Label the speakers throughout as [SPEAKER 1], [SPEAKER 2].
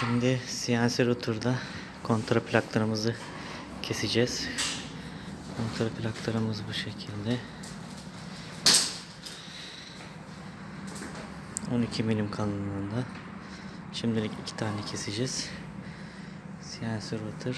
[SPEAKER 1] Şimdi CNC router'da kontra plaklarımızı keseceğiz. Kontra plaklarımız bu şekilde. 12 milim kalınlığında. Şimdilik iki tane keseceğiz. CNC router.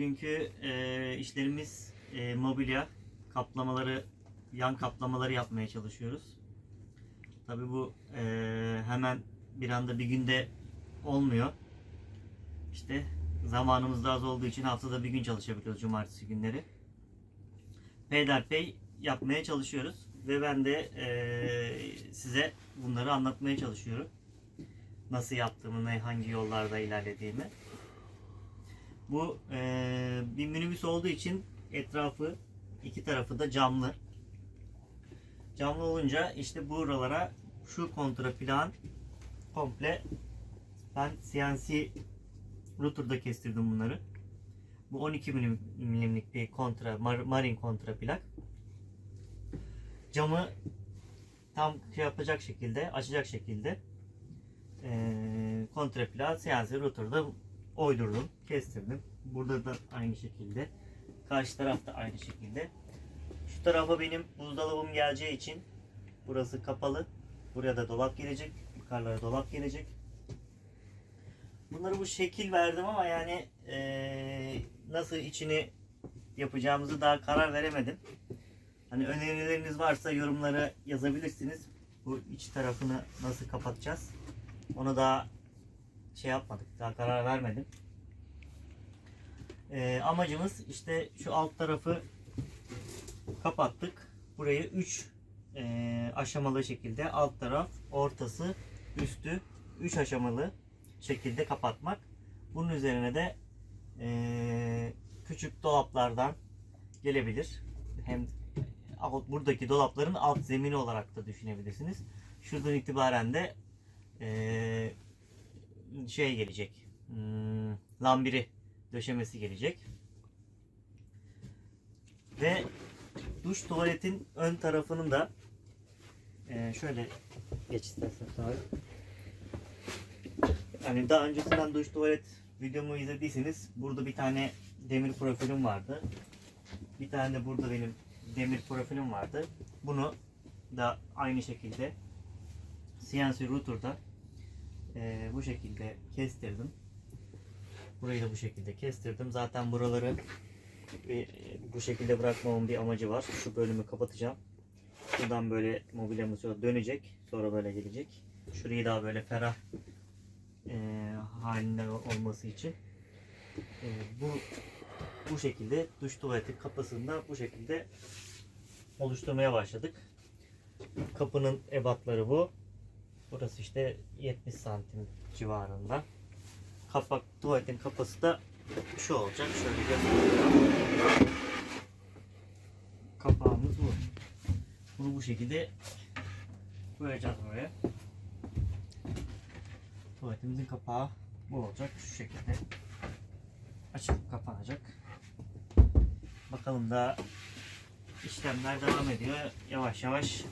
[SPEAKER 1] Bugünkü e, işlerimiz e, mobilya kaplamaları, yan kaplamaları yapmaya çalışıyoruz. Tabi bu e, hemen bir anda bir günde olmuyor. İşte zamanımız da az olduğu için haftada bir gün çalışabiliyoruz cumartesi günleri. Peyderpey yapmaya çalışıyoruz ve ben de e, size bunları anlatmaya çalışıyorum nasıl yaptığımı, hangi yollarda ilerlediğimi. Bu eee, bir minibüs olduğu için etrafı iki tarafı da camlı. Camlı olunca işte buralara şu kontra plan komple ben CNC router'da kestirdim bunları. Bu 12 milim, milimlik bir kontra mar- marin kontra plak. Camı tam şey yapacak şekilde, açacak şekilde e, kontrapla siyasi rotorda oydurdum, kestirdim. Burada da aynı şekilde. Karşı tarafta aynı şekilde. Şu tarafa benim buzdolabım geleceği için burası kapalı. Buraya da dolap gelecek. Yukarılara dolap gelecek. Bunları bu şekil verdim ama yani e, nasıl içini yapacağımızı daha karar veremedim. Hani önerileriniz varsa yorumlara yazabilirsiniz. Bu iç tarafını nasıl kapatacağız? Onu daha şey yapmadık. Daha karar vermedim. Ee, amacımız işte şu alt tarafı kapattık. Burayı 3 aşamalı şekilde alt taraf, ortası, üstü 3 aşamalı şekilde kapatmak. Bunun üzerine de e, küçük dolaplardan gelebilir. Hem buradaki dolapların alt zemini olarak da düşünebilirsiniz. Şuradan itibaren de e, şey gelecek. Hmm, lambiri döşemesi gelecek. Ve duş tuvaletin ön tarafının da e, şöyle geç istersen abi. Yani daha öncesinden duş tuvalet videomu izlediyseniz burada bir tane demir profilim vardı. Bir tane de burada benim demir profilim vardı. Bunu da aynı şekilde CNC router'da e, bu şekilde kestirdim. Burayı da bu şekilde kestirdim. Zaten buraları e, bu şekilde bırakmamın bir amacı var. Şu bölümü kapatacağım. Buradan böyle mobilyamız dönecek. Sonra böyle gelecek. Şurayı daha böyle ferah e, halinde olması için e, bu bu şekilde duş tuvaleti kapısını da bu şekilde oluşturmaya başladık. Kapının ebatları bu. Burası işte 70 santim civarında. Kapak tuvaletin kapısı da şu olacak. Şöyle göstereyim. Kapağımız bu. Bunu bu şekilde koyacağız buraya. Tuvaletimizin kapağı bu olacak. Şu şekilde açılıp kapanacak. Bakalım da işlemler devam ediyor. Yavaş yavaş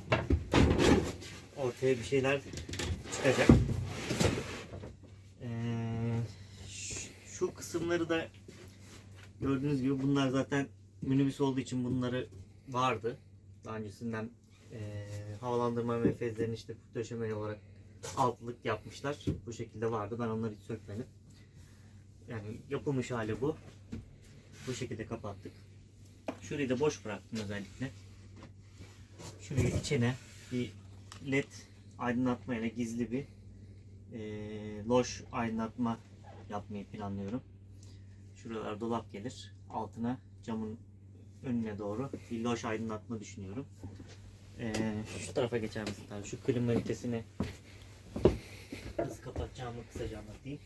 [SPEAKER 1] ortaya bir şeyler çıkacak. Ee, şu kısımları da gördüğünüz gibi bunlar zaten minibüs olduğu için bunları vardı. Daha öncesinden e, havalandırma ve fezlerin işte döşeme olarak altlık yapmışlar. Bu şekilde vardı. Ben onları hiç sökmedim. Yani yapılmış hali bu. Bu şekilde kapattık. Şurayı da boş bıraktım özellikle. Şurayı içine bir led aydınlatma ile gizli bir eee loş aydınlatma yapmayı planlıyorum. Şuralar dolap gelir. Altına camın önüne doğru bir loş aydınlatma düşünüyorum. Eee, şu tarafa geçer misin tabii? Şu klima ünitesini nasıl kapatacağımı kısaca anlatayım.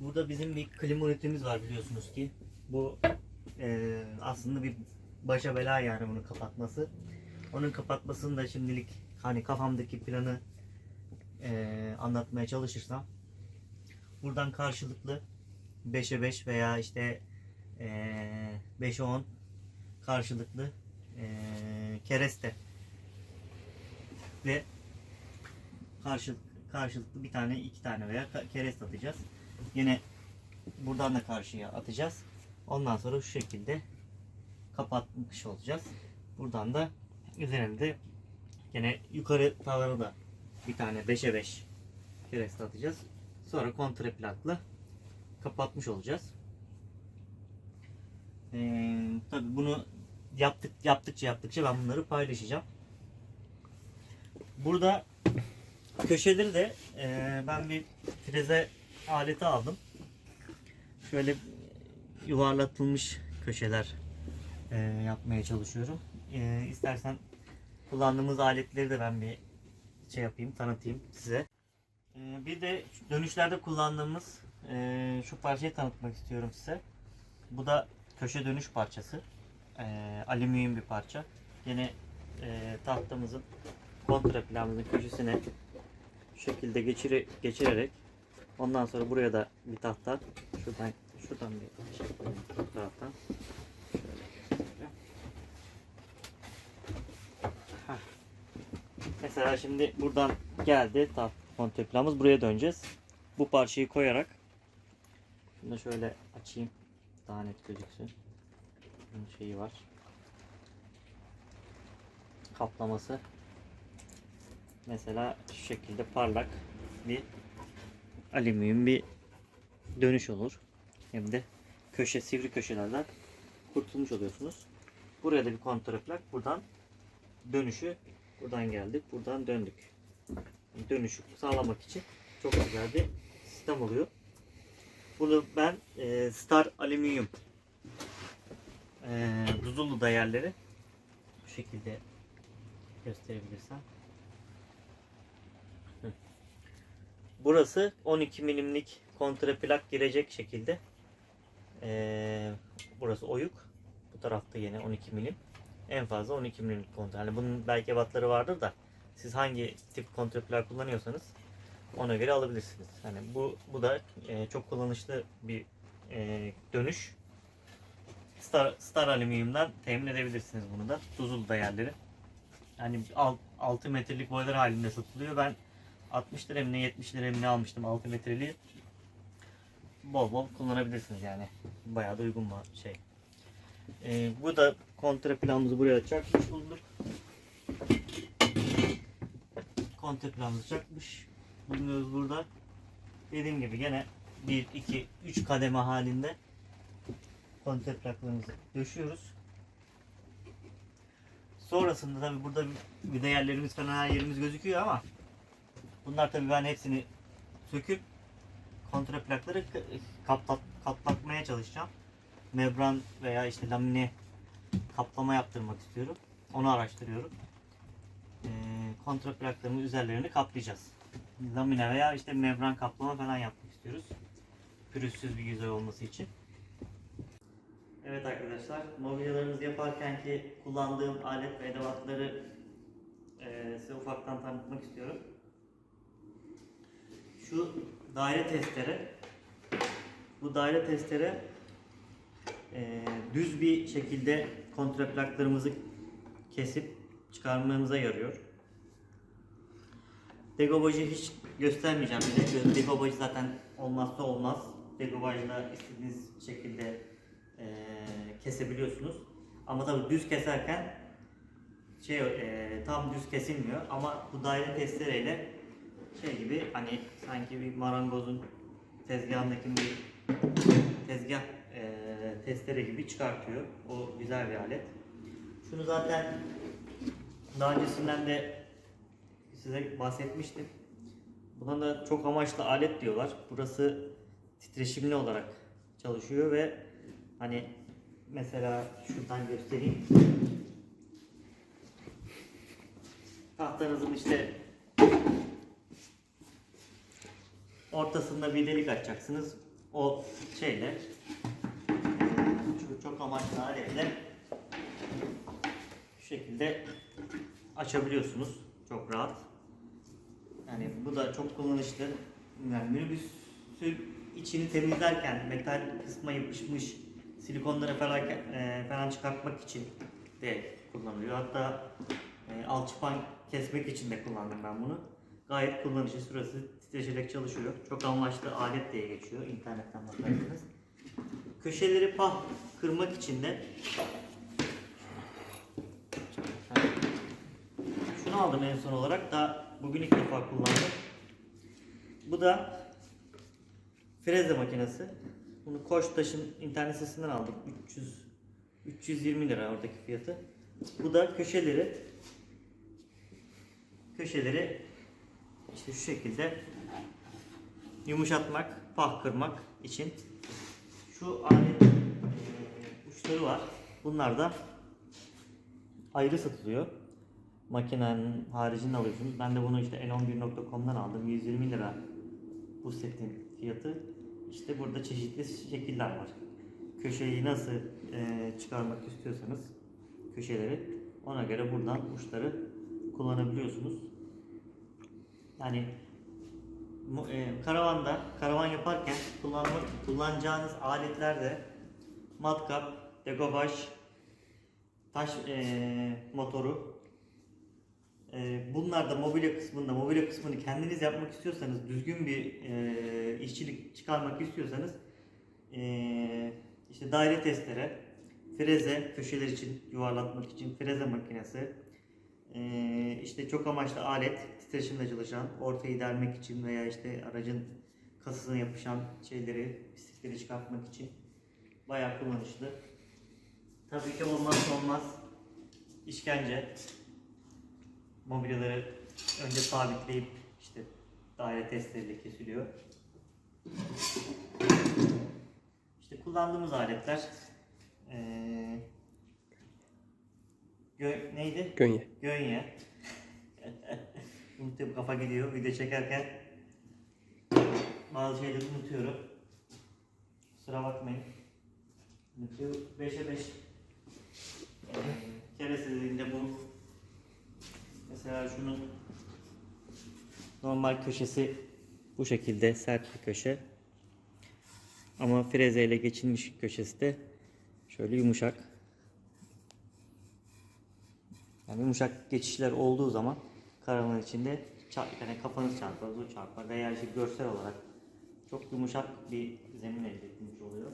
[SPEAKER 1] Burada bizim bir klima ünitemiz var biliyorsunuz ki. Bu eee, aslında bir başa bela yani bunu kapatması. Onun kapatmasını da şimdilik hani kafamdaki planı eee, anlatmaya çalışırsam buradan karşılıklı 5'e 5 veya işte eee 5'e 10 karşılıklı eee, kereste ve karşılık, karşılıklı bir tane iki tane veya kereste atacağız. Yine buradan da karşıya atacağız. Ondan sonra şu şekilde kapatmış olacağız. Buradan da üzerinde yine yukarı tavana da bir tane 5'e 5 kereste atacağız. Sonra kontre plakla kapatmış olacağız. Ee, tabii bunu yaptık yaptıkça yaptıkça ben bunları paylaşacağım. Burada köşeleri de e, ben bir freze aleti aldım. Şöyle yuvarlatılmış köşeler e, yapmaya çalışıyorum. E, istersen kullandığımız aletleri de ben bir şey yapayım, tanıtayım size. E, bir de dönüşlerde kullandığımız e, şu parçayı tanıtmak istiyorum size. Bu da köşe dönüş parçası. E, alüminyum bir parça. Yine e, tahtamızın kontra planımızın köşesine şu şekilde geçire, geçirerek ondan sonra buraya da bir tahta şuradan şuradan bir şey bu taraftan şöyle göstereyim. Heh. Mesela şimdi buradan geldi. Kontra planımız. Buraya döneceğiz. Bu parçayı koyarak şunu da şöyle açayım. Daha net gözüksün. Bunun şeyi var. Kaplaması. Mesela şu şekilde parlak bir alüminyum bir dönüş olur. Hem de köşe sivri köşelerden kurtulmuş oluyorsunuz. Buraya da bir kontraplak. Buradan dönüşü buradan geldik. Buradan döndük. Dönüşü sağlamak için çok güzel bir sistem oluyor. Bunu ben e, Star Alüminyum e, Duzullu'da yerleri bu şekilde gösterebilirsem. Burası 12 milimlik kontraplak girecek şekilde. E, burası oyuk. Bu tarafta yine 12 milim. En fazla 12 milimlik kontra. Yani bunun belki wattları vardır da siz hangi tip kontraplak kullanıyorsanız ona göre alabilirsiniz. Yani bu bu da e, çok kullanışlı bir e, dönüş. Star, Star alüminyumdan temin edebilirsiniz bunu da. Tuzulu yerleri. Yani 6 metrelik boylar halinde satılıyor. Ben 60 lira mı ne 70 lira mı almıştım 6 metreliği. Bol bol kullanabilirsiniz yani. Bayağı da uygun bir şey. E, bu da kontra planımızı buraya çakmış bulduk. Kontra planımızı çakmış bulunuyoruz burada. Dediğim gibi gene 1, 2, 3 kademe halinde kontepraklarımızı döşüyoruz. Sonrasında tabi burada vida yerlerimiz falan her yerimiz gözüküyor ama bunlar tabi ben hepsini söküp kontraplakları kaplat, kaplatmaya çalışacağım. Membran veya işte lamine kaplama yaptırmak istiyorum. Onu araştırıyorum. Ee, kontraplaklarımın üzerlerini kaplayacağız lamine veya işte membran kaplama falan yapmak istiyoruz. Pürüzsüz bir yüzey olması için. Evet arkadaşlar, mobilyalarımızı yaparken ki kullandığım alet ve edevatları e, size ufaktan tanıtmak istiyorum. Şu daire testere, bu daire testere e, düz bir şekilde kontraplaklarımızı kesip çıkarmamıza yarıyor. Degobajı hiç göstermeyeceğim bile. Degobaj zaten olmazsa olmaz. Degobajla istediğiniz şekilde e, kesebiliyorsunuz. Ama tabii düz keserken şey e, tam düz kesilmiyor ama bu daire testereyle şey gibi hani sanki bir marangozun tezgahındaki bir tezgah testere gibi çıkartıyor. O güzel bir alet. Şunu zaten daha öncesinden de size bahsetmiştim. Buna da çok amaçlı alet diyorlar. Burası titreşimli olarak çalışıyor ve hani mesela şuradan göstereyim. Tahtanızın işte ortasında bir delik açacaksınız. O şeyle çok amaçlı aletle şu şekilde açabiliyorsunuz çok rahat. Yani bu da çok kullanışlı. Yani minibüsün içini temizlerken metal kısma yapışmış silikonları falan, e, falan çıkartmak için de kullanılıyor. Hatta e, alçıpan kesmek için de kullandım ben bunu. Gayet kullanışlı sırası titreşerek çalışıyor. Çok amaçlı alet diye geçiyor internetten bakarsanız. Köşeleri pah kırmak için de şunu aldım en son olarak da bugün ilk defa kullandım. Bu da freze makinesi. Bunu Koçtaş'ın internet sitesinden aldık. 300 320 lira oradaki fiyatı. Bu da köşeleri köşeleri işte şu şekilde yumuşatmak, pah kırmak için şu alet e, uçları var. Bunlar da ayrı satılıyor makinenin haricinde alıyorsunuz. Ben de bunu işte n11.com'dan aldım. 120 lira bu setin fiyatı. İşte burada çeşitli şekiller var. Köşeyi nasıl e, çıkarmak istiyorsanız köşeleri ona göre buradan uçları kullanabiliyorsunuz. Yani e, karavanda karavan yaparken kullanmak kullanacağınız aletler de matkap, degobaj, taş e, motoru. Ee, bunlar da mobilya kısmında, mobilya kısmını kendiniz yapmak istiyorsanız, düzgün bir e, işçilik çıkarmak istiyorsanız e, işte daire testere, freze, köşeler için yuvarlatmak için freze makinesi, e, işte çok amaçlı alet, titreşimle çalışan, ortayı delmek için veya işte aracın kasasına yapışan şeyleri, pislikleri çıkartmak için bayağı kullanışlı. Tabii ki olmazsa olmaz işkence mobilyaları önce sabitleyip işte daire testleriyle kesiliyor. kullandığımız aletler ee, gö- neydi?
[SPEAKER 2] Gönye.
[SPEAKER 1] Gönye. Unutuyorum kafa gidiyor video çekerken. Bazı şeyleri unutuyorum. Kusura bakmayın. Unutuyor. 5'e 5. Keresi dediğinde bu. Mesela şunun normal köşesi bu şekilde sert bir köşe. Ama frezeyle geçilmiş köşesi de şöyle yumuşak. Yani yumuşak geçişler olduğu zaman karavanın içinde yani kafanız çarpar, bu çarpar veya işte görsel olarak çok yumuşak bir zemin elde etmiş oluyor.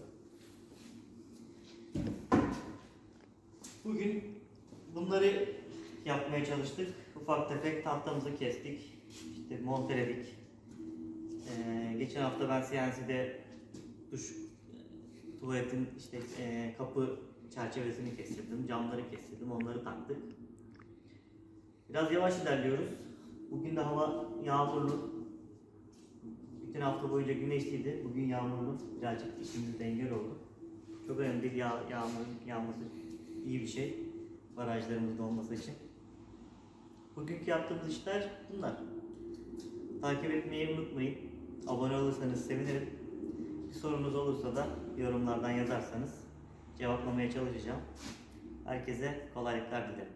[SPEAKER 1] Bugün bunları yapmaya çalıştık. Ufak tefek tahtamızı kestik. İşte monteledik. Ee, geçen hafta ben CNC'de duş tuvaletin işte e, kapı çerçevesini kestirdim, camları kestirdim, onları taktık. Biraz yavaş ilerliyoruz. Bugün de hava yağmurlu. Bütün hafta boyunca güneşliydi. Bugün yağmurlu. Birazcık işimizde engel oldu. Çok önemli değil yağ, yağmurun yağması iyi bir şey. Barajlarımızda olması için. Bugünkü yaptığımız işler bunlar. Takip etmeyi unutmayın. Abone olursanız sevinirim. Bir sorunuz olursa da yorumlardan yazarsanız cevaplamaya çalışacağım. Herkese kolaylıklar dilerim.